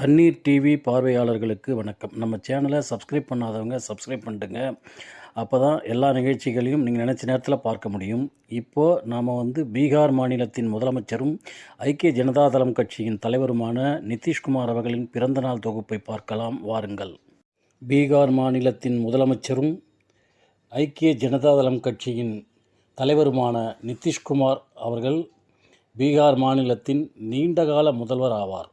தண்ணீர் டிவி பார்வையாளர்களுக்கு வணக்கம். நம்ம சேனலை சப்ஸ்கிரைப் பண்ணாதவங்க சப்ஸ்கிரைப் பண்ணிட்டுங்க அப்போ தான் எல்லா நிகழ்ச்சிகளையும் நீங்கள் நினச்ச நேரத்தில் பார்க்க முடியும். இப்போது நாம் வந்து பீகார் மாநிலத்தின் முதலமைச்சரும் ஐக்கிய ஜனதாதளம் கட்சியின் தலைவருமான நிதிஷ்குமார் அவர்களின் பிறந்தநாள் தொகுப்பை பார்க்கலாம். வாருங்கள். பீகார் மாநிலத்தின் முதலமைச்சரும் ஐக்கிய ஜனதாதளம் கட்சியின் தலைவருமான நிதிஷ்குமார் அவர்கள் பீகார் மாநிலத்தின் நீண்டகால முதல்வர் ஆவார்.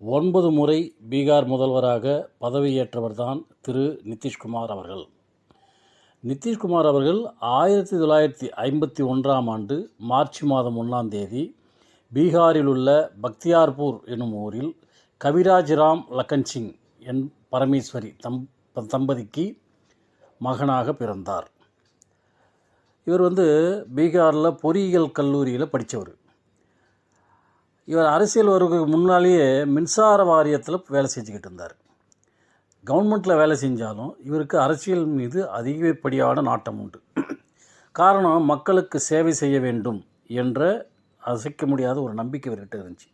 ஒன்பது முறை பீகார் முதல்வராக பதவியேற்றவர்தான் திரு நிதிஷ்குமார் அவர்கள். நிதிஷ்குமார் அவர்கள் ஆயிரத்தி தொள்ளாயிரத்தி ஐம்பத்தி ஒன்றாம் ஆண்டு மார்ச் மாதம் ஒன்றாம் தேதி பீகாரில் உள்ள பக்தியார்பூர் எனும் ஊரில் கவிராஜ் ராம் லக்கன் சிங் என் பரமேஸ்வரி தம் தம்பதிக்கு மகனாக பிறந்தார். இவர் வந்து பீகாரில் பொறியியல் கல்லூரியில் படித்தவர் இவர் அரசியல் வருவதுக்கு முன்னாலேயே மின்சார வாரியத்தில் வேலை செஞ்சுக்கிட்டு இருந்தார். கவர்மெண்ட்டில் வேலை செஞ்சாலும் இவருக்கு அரசியல் மீது அதிகப்படியான நாட்டம் உண்டு. காரணம் மக்களுக்கு சேவை செய்ய வேண்டும் என்ற அசைக்க முடியாத ஒரு நம்பிக்கை இவர்கிட்ட இருந்துச்சு.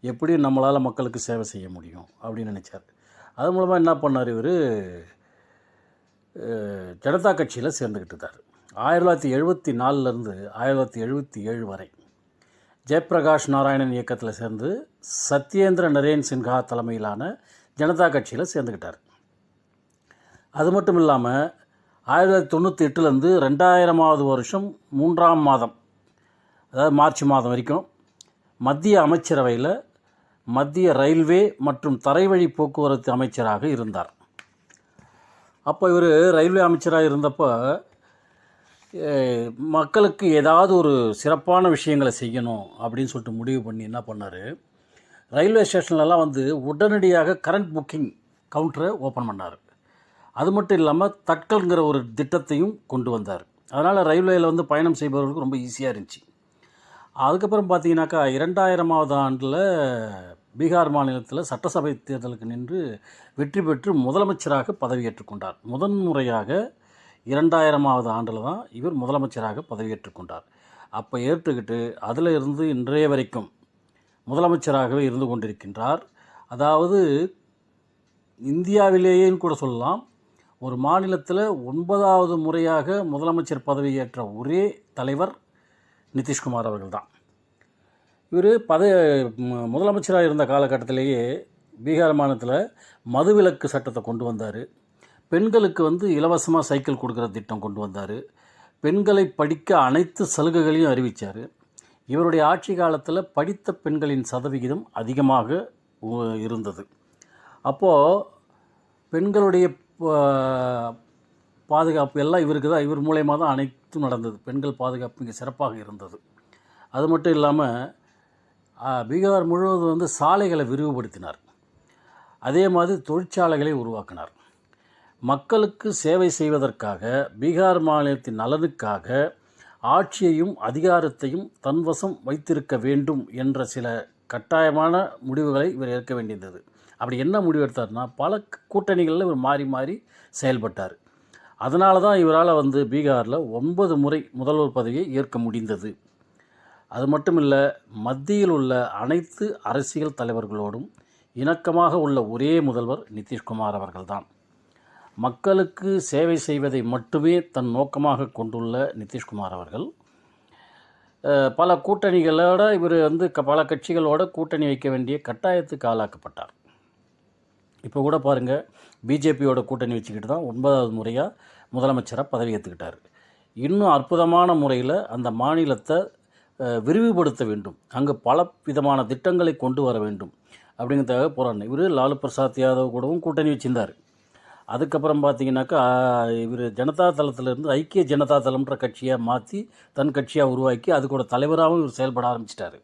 எப்படி நம்மளால் மக்களுக்கு சேவை செய்ய முடியும் அப்படின்னு நினச்சார். அது மூலமாக என்ன பண்ணார் இவர்? ஜனதா கட்சியில் சேர்ந்துக்கிட்டு இருந்தார் ஆயிரத்தி தொள்ளாயிரத்தி எழுபத்தி நாலுலேருந்து ஆயிரத்தி தொள்ளாயிரத்தி எழுபத்தி ஏழு வரை ஜெயபிரகாஷ் நாராயணன் இயக்கத்தில் சேர்ந்து சத்யேந்திர நரேன் சின்ஹா தலைமையிலான ஜனதா கட்சியில் சேர்ந்துக்கிட்டார் அது மட்டும் இல்லாமல் ஆயிரத்தி தொள்ளாயிரத்தி தொண்ணூற்றி எட்டுலேருந்து ரெண்டாயிரமாவது வருஷம் மூன்றாம் மாதம் அதாவது மார்ச் மாதம் வரைக்கும் மத்திய அமைச்சரவையில் மத்திய ரயில்வே மற்றும் தரைவழி போக்குவரத்து அமைச்சராக இருந்தார். அப்போ இவர் ரயில்வே அமைச்சராக இருந்தப்போ மக்களுக்கு ஏதாவது ஒரு சிறப்பான விஷயங்களை செய்யணும் அப்படின்னு சொல்லிட்டு முடிவு பண்ணி என்ன பண்ணார்? ரயில்வே ஸ்டேஷன்லலாம் வந்து உடனடியாக கரண்ட் புக்கிங் கவுண்டரை ஓப்பன் பண்ணார். அது மட்டும் இல்லாமல் தட்கல்ங்கிற ஒரு திட்டத்தையும் கொண்டு வந்தார். அதனால் ரயில்வேயில் வந்து பயணம் செய்பவர்களுக்கு ரொம்ப ஈஸியாக இருந்துச்சு. அதுக்கப்புறம் பார்த்தீங்கன்னாக்கா இரண்டாயிரமாவது ஆண்டில் பீகார் மாநிலத்தில் சட்டசபை தேர்தலுக்கு நின்று வெற்றி பெற்று முதலமைச்சராக பதவியேற்றுக்கொண்டார் முதன்முறையாக இரண்டாயிரமாவது ஆண்டில் தான் இவர் முதலமைச்சராக பதவியேற்றுக் கொண்டார் அப்போ ஏற்றுக்கிட்டு அதில் இருந்து இன்றைய வரைக்கும் முதலமைச்சராகவே இருந்து கொண்டிருக்கின்றார். அதாவது இந்தியாவிலேயேன்னு கூட சொல்லலாம் ஒரு மாநிலத்தில் ஒன்பதாவது முறையாக முதலமைச்சர் பதவியேற்ற ஒரே தலைவர் நிதிஷ்குமார் அவர்கள் தான் இவர் பத முதலமைச்சராக இருந்த காலகட்டத்திலேயே பீகார் மாநிலத்தில் மதுவிலக்கு சட்டத்தை கொண்டு வந்தார். பெண்களுக்கு வந்து இலவசமாக சைக்கிள் கொடுக்குற திட்டம் கொண்டு வந்தார். பெண்களை படிக்க அனைத்து சலுகைகளையும் அறிவித்தார் இவருடைய ஆட்சி காலத்தில் படித்த பெண்களின் சதவிகிதம் அதிகமாக இருந்தது. அப்போது பெண்களுடைய பாதுகாப்பு எல்லாம் இவருக்கு தான் இவர் மூலயமா தான் அனைத்தும் நடந்தது. பெண்கள் பாதுகாப்பு இங்கே சிறப்பாக இருந்தது. அது மட்டும் இல்லாமல் பீகார் முழுவதும் வந்து சாலைகளை விரிவுபடுத்தினார். அதே மாதிரி தொழிற்சாலைகளை உருவாக்கினார். மக்களுக்கு சேவை செய்வதற்காக பீகார் மாநிலத்தின் நலனுக்காக ஆட்சியையும் அதிகாரத்தையும் தன்வசம் வைத்திருக்க வேண்டும் என்ற சில கட்டாயமான முடிவுகளை இவர் ஏற்க வேண்டியிருந்தது. அப்படி என்ன முடிவு எடுத்தார்னா பல கூட்டணிகளில் இவர் மாறி மாறி செயல்பட்டார். அதனால தான் இவரால் வந்து பீகாரில் ஒன்பது முறை முதல்வர் பதவியை ஏற்க முடிந்தது. அது மட்டும் இல்லை மத்தியில் உள்ள அனைத்து அரசியல் தலைவர்களோடும் இணக்கமாக உள்ள ஒரே முதல்வர் நிதிஷ்குமார் அவர்கள்தான். மக்களுக்கு சேவை செய்வதை மட்டுமே தன் நோக்கமாக கொண்டுள்ள நிதிஷ்குமார் அவர்கள். பல கூட்டணிகளோட இவர் வந்து பல கட்சிகளோட கூட்டணி வைக்க வேண்டிய கட்டாயத்துக்கு ஆளாக்கப்பட்டார். இப்போ கூட பாருங்கள் பிஜேபியோட கூட்டணி வச்சுக்கிட்டு தான் ஒன்பதாவது முறையாக முதலமைச்சராக பதவி ஏற்றுக்கிட்டார் இன்னும் அற்புதமான முறையில் அந்த மாநிலத்தை விரிவுபடுத்த வேண்டும். அங்கு பல விதமான திட்டங்களை கொண்டு வர வேண்டும். அப்படிங்கிறதுக்காக போகிறாங்க இவர் லாலு பிரசாத் யாதவ் கூடவும் கூட்டணி வச்சிருந்தார். அதுக்கப்புறம் பார்த்தீங்கன்னாக்கா இவர் ஜனதா தளத்திலிருந்து ஐக்கிய ஜனதா தளம்ன்ற கட்சியாக மாற்றி தன் கட்சியாக உருவாக்கி அதுக்கூட தலைவராகவும் இவர் செயல்பட ஆரம்பிச்சிட்டார்.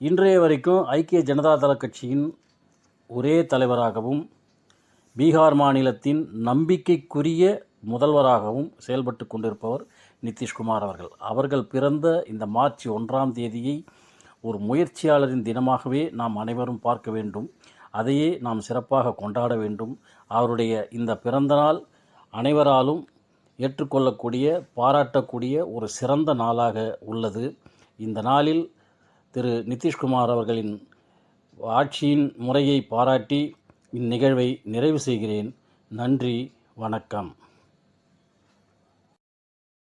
இன்றைய வரைக்கும் ஐக்கிய ஜனதா தள கட்சியின் ஒரே தலைவராகவும் பீகார் மாநிலத்தின் நம்பிக்கைக்குரிய முதல்வராகவும் செயல்பட்டு கொண்டிருப்பவர் நிதிஷ்குமார் அவர்கள். அவர்கள் பிறந்த இந்த மார்ச் ஒன்றாம் தேதியை ஒரு முயற்சியாளரின் தினமாகவே நாம் அனைவரும் பார்க்க வேண்டும். அதையே நாம் சிறப்பாக கொண்டாட வேண்டும். அவருடைய இந்த பிறந்தநாள் அனைவராலும் ஏற்றுக்கொள்ளக்கூடிய பாராட்டக்கூடிய ஒரு சிறந்த நாளாக உள்ளது. இந்த நாளில் திரு நிதிஷ்குமார் அவர்களின் ஆட்சியின் முறையை பாராட்டி இந்நிகழ்வை நிறைவு செய்கிறேன். நன்றி வணக்கம்.